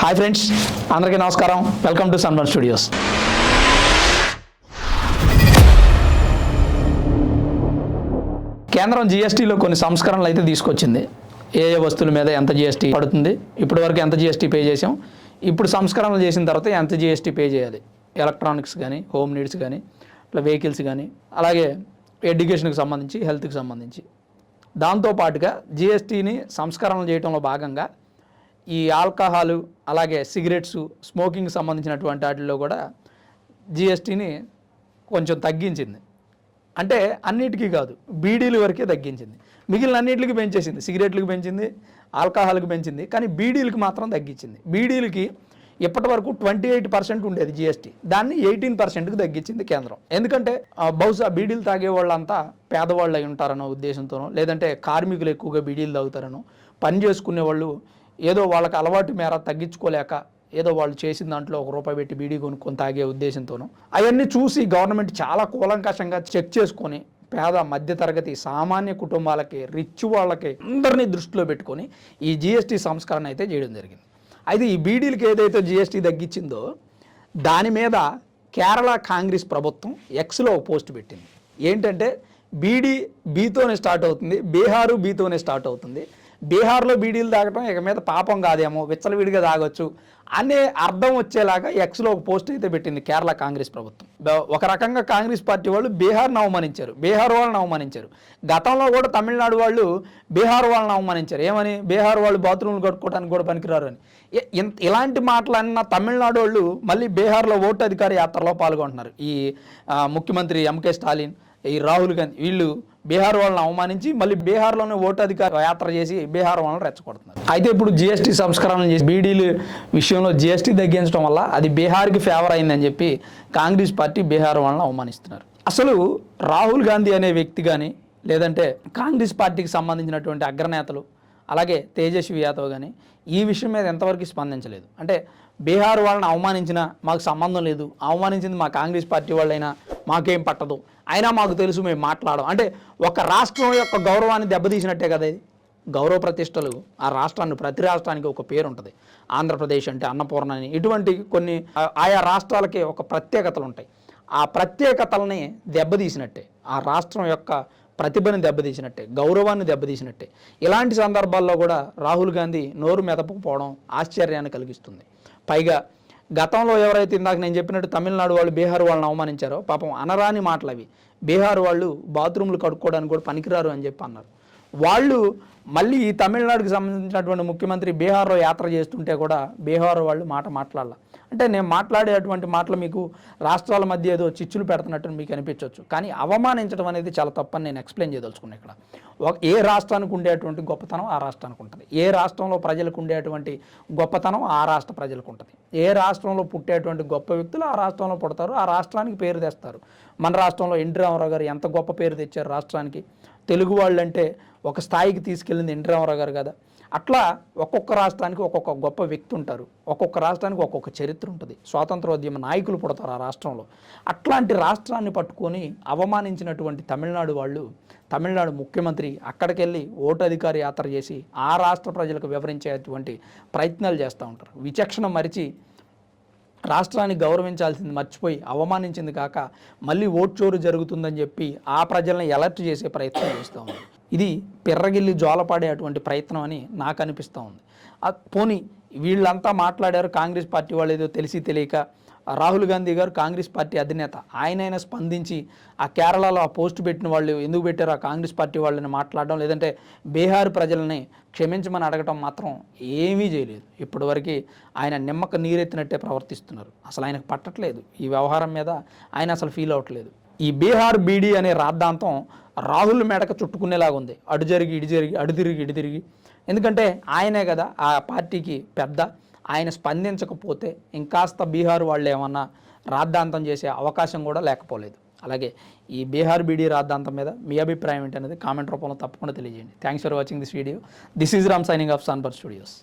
Hi friends అందరికీ నమస్కారం. Welcome to sunburn studios కేంద్రం జిఎస్టీలో కొన్ని సంస్కరణలు అయితే తీసుకొచ్చింది. ఏ ఏ వస్తువుల మీద ఎంత జిఎస్టీ పడుతుంది ఇప్పటి వరకు ఎంత జిఎస్టీ పే చేసాం ఇప్పుడు సంస్కరణలు చేసిన తర్వాత ఎంత జిఎస్టీ పే చేయాలి. ఎలక్ట్రానిక్స్ కానీ హోమ్ నీడ్స్ కానీ ఇట్లా వెహికల్స్ కానీ అలాగే ఎడ్యుకేషన్కి సంబంధించి హెల్త్కి సంబంధించి. దాంతోపాటుగా జిఎస్టీని సంస్కరణలు చేయడంలో భాగంగా ఈ ఆల్కహాలు అలాగే సిగరెట్స్ స్మోకింగ్ సంబంధించినటువంటి వాటిల్లో కూడా జిఎస్టీని కొంచెం తగ్గించింది. అంటే అన్నిటికీ కాదు బీడీలు వరకే తగ్గించింది. మిగిలిన అన్నిటికి పెంచేసింది. సిగరెట్లకు పెంచింది ఆల్కహాల్కి పెంచింది కానీ బీడీలకు మాత్రం తగ్గించింది. బీడీలకి ఇప్పటి వరకు ట్వంటీ ఎయిట్ పర్సెంట్ ఉండేది జిఎస్టీ. దాన్ని ఎయిటీన్ పర్సెంట్కి తగ్గించింది కేంద్రం. ఎందుకంటే బహుశా బీడీలు తాగే వాళ్ళంతా పేదవాళ్ళు అయి ఉంటారనో ఉద్దేశంతోనో లేదంటే కార్మికులు ఎక్కువగా బీడీలు తాగుతారనో పని చేసుకునే వాళ్ళు ఏదో వాళ్ళకి అలవాటు మేర తగ్గించుకోలేక ఏదో వాళ్ళు చేసిన దాంట్లో ఒక రూపాయి పెట్టి బీడీ కొనుక్కొని తాగే ఉద్దేశంతోనూ అవన్నీ చూసి గవర్నమెంట్ చాలా కూలంకషంగా చెక్ చేసుకొని పేద మధ్యతరగతి సామాన్య కుటుంబాలకి రిచ్ వాళ్ళకి అందరినీ దృష్టిలో పెట్టుకొని ఈ జిఎస్టీ సంస్కరణ అయితే చేయడం జరిగింది. అయితే ఈ బీడీలకి ఏదైతే జిఎస్టీ తగ్గించిందో దాని మీద కేరళ కాంగ్రెస్ ప్రభుత్వం ఎక్స్లో ఒక పోస్ట్ పెట్టింది. ఏంటంటే బీడీ బీతోనే స్టార్ట్ అవుతుంది బీహారు బీతోనే స్టార్ట్ అవుతుంది. బీహార్లో బీడీలు తాగటం ఇక మీద పాపం కాదేమో విచ్చలవిడిగా తాగొచ్చు అనే అర్థం వచ్చేలాగా ఎక్స్లో ఒక పోస్ట్ అయితే పెట్టింది కేరళ కాంగ్రెస్ ప్రభుత్వం. ఒక రకంగా కాంగ్రెస్ పార్టీ వాళ్ళు బీహార్ను అవమానించారు. బీహార్ వాళ్ళని అవమానించారు. గతంలో కూడా తమిళనాడు వాళ్ళు బీహార్ వాళ్ళని అవమానించారు. ఏమని? బీహార్ వాళ్ళు బాత్రూమ్లు కట్టుకోవడానికి కూడా పనికిరారు అని. ఇలాంటి మాటలు అన్న తమిళనాడు వాళ్ళు మళ్ళీ బీహార్లో ఓటు అధికార యాత్రలో పాల్గొంటున్నారు. ఈ ముఖ్యమంత్రి ఎంకే స్టాలిన్ ఈ రాహుల్ గాంధీ వీళ్ళు బీహార్ వాళ్ళని అవమానించి మళ్ళీ బీహార్లోనే ఓటు అధికార యాత్ర చేసి బీహార్ వాళ్ళని రెచ్చగొడుతున్నారు. అయితే ఇప్పుడు జిఎస్టీ సంస్కరణ చేసి బీడీలు విషయంలో జిఎస్టీ తగ్గించడం వల్ల అది బీహార్కి ఫేవర్ అయిందని చెప్పి కాంగ్రెస్ పార్టీ బీహార్ వాళ్ళని అవమానిస్తున్నారు. అసలు రాహుల్ గాంధీ అనే వ్యక్తి కానీ లేదంటే కాంగ్రెస్ పార్టీకి సంబంధించినటువంటి అగ్రనేతలు అలాగే తేజస్వి యాదవ్ కానీ ఈ విషయం మీద ఎంతవరకు స్పందించలేదు. అంటే బీహార్ వాళ్ళని అవమానించినా మాకు సంబంధం లేదు అవమానించింది మా కాంగ్రెస్ పార్టీ వాళ్ళైనా మాకేం పట్టదు. అయినా మాకు తెలుసు మేము మాట్లాడం అంటే ఒక రాష్ట్రం యొక్క గౌరవాన్ని దెబ్బతీసినట్టే కదా ఇది. గౌరవ ప్రతిష్టలు. ఆ రాష్ట్రాన్ని ప్రతి రాష్ట్రానికి ఒక పేరు ఉంటుంది. ఆంధ్రప్రదేశ్ అంటే అన్నపూర్ణ అని. ఇటువంటి కొన్ని ఆయా రాష్ట్రాలకి ఒక ప్రత్యేకతలు ఉంటాయి. ఆ ప్రత్యేకతలని దెబ్బతీసినట్టే. ఆ రాష్ట్రం యొక్క ప్రతిభని దెబ్బతీసినట్టే. గౌరవాన్ని దెబ్బతీసినట్టే. ఇలాంటి సందర్భాల్లో కూడా రాహుల్ గాంధీ నోరు మెదపకపోవడం ఆశ్చర్యాన్ని కలిగిస్తుంది. పైగా గతంలో ఎవరైతే ఇందాక నేను చెప్పినట్టు తమిళనాడు వాళ్ళు బీహార్ వాళ్ళని అవమానించారో పాపం అనరాని మాటలు అవి బీహార్ వాళ్ళు బాత్రూమ్లు కడుక్కోవడానికి కూడా పనికిరారు అని చెప్పి అన్నారు. వాళ్ళు మళ్ళీ ఈ తమిళనాడుకి సంబంధించినటువంటి ముఖ్యమంత్రి బీహార్లో యాత్ర చేస్తుంటే కూడా బీహార్ వాళ్ళు మాట మాట్లాడాల. అంటే నేను మాట్లాడేటువంటి మాటలు మీకు రాష్ట్రాల మధ్య ఏదో చిచ్చులు పెడుతున్నట్టు మీకు అనిపించవచ్చు కానీ అవమానించడం అనేది చాలా తప్పని నేను ఎక్స్ప్లెయిన్ చేయదలుచుకున్నాను ఇక్కడ. ఒక ఏ రాష్ట్రానికి ఉండేటువంటి గొప్పతనం ఆ రాష్ట్రానికి ఉంటుంది. ఏ రాష్ట్రంలో ప్రజలకు ఉండేటువంటి గొప్పతనం ఆ రాష్ట్ర ప్రజలకు ఉంటుంది. ఏ రాష్ట్రంలో పుట్టేటువంటి గొప్ప వ్యక్తులు ఆ రాష్ట్రంలో పుడతారు ఆ రాష్ట్రానికి పేరు తెస్తారు. మన రాష్ట్రంలో ఎన్టీ రామారావు గారు ఎంత గొప్ప పేరు తెచ్చారు రాష్ట్రానికి? తెలుగు వాళ్ళంటే ఒక స్థాయికి తీసుకెళ్ళింది ఎన్. రామారావు గారు కదా. అట్లా ఒక్కొక్క రాష్ట్రానికి ఒక్కొక్క గొప్ప వ్యక్తి ఉంటారు. ఒక్కొక్క రాష్ట్రానికి ఒక్కొక్క చరిత్ర ఉంటుంది. స్వాతంత్రోద్యమ నాయకులు పుడతారు ఆ రాష్ట్రంలో. అట్లాంటి రాష్ట్రాన్ని పట్టుకొని అవమానించినటువంటి తమిళనాడు వాళ్ళు తమిళనాడు ముఖ్యమంత్రి అక్కడికి వెళ్ళి ఓటు అధికారి యాత్ర చేసి ఆ రాష్ట్ర ప్రజలకు వివరించేటువంటి ప్రయత్నాలు చేస్తూ ఉంటారు. విచక్షణ మరిచి రాష్ట్రాన్ని గౌరవించాల్సింది మర్చిపోయి అవమానించింది కాక మళ్ళీ ఓట్ చోరు జరుగుతుందని చెప్పి ఆ ప్రజల్ని ఎలర్ట్ చేసే ప్రయత్నం చేస్తూ ఉంది. ఇది పిర్రగిల్లి జోలపాడే అటువంటి ప్రయత్నం అని నాకు అనిపిస్తూ ఉంది. పోనీ వీళ్ళంతా మాట్లాడారు కాంగ్రెస్ పార్టీ వాళ్ళు ఏదో తెలిసి తెలియక రాహుల్ గాంధీ గారు కాంగ్రెస్ పార్టీ అధినేత. ఆయనైనా స్పందించి ఆ కేరళలో ఆ పోస్ట్ పెట్టిన వాళ్ళు ఎందుకు పెట్టారు ఆ కాంగ్రెస్ పార్టీ వాళ్ళని మాట్లాడడం లేదంటే బీహార్ ప్రజల్ని క్షమించమని అడగటం మాత్రం ఏమీ చేయలేదు. ఇప్పటివరకు ఆయన నిమ్మక నీరెత్తినట్టే ప్రవర్తిస్తున్నారు. అసలు ఆయనకు పట్టట్లేదు. ఈ వ్యవహారం మీద ఆయన అసలు ఫీల్ అవ్వట్లేదు ఈ బీహార్ బీడీ అనే రాద్ధాంతం రాహుల్ మెడక చుట్టుకునేలాగా ఉంది. అడు జరిగి ఇడి జరిగి అడు తిరిగి ఇడి తిరిగి. ఎందుకంటే ఆయనే కదా ఆ పార్టీకి పెద్ద ఆయన స్పందించకపోతే ఇంకాస్త బీహార్ వాళ్ళు ఏమన్నా రాద్ధాంతం చేసే అవకాశం కూడా లేకపోలేదు. అలాగే ఈ బీహార్ బీడీ రాద్ధాంతం మీద మీ అభిప్రాయం ఏంటనేది కామెంట్ రూపంలో తప్పకుండా తెలియజేయండి. Thanks for watching this video this is Ram signing off సన్బర్ studios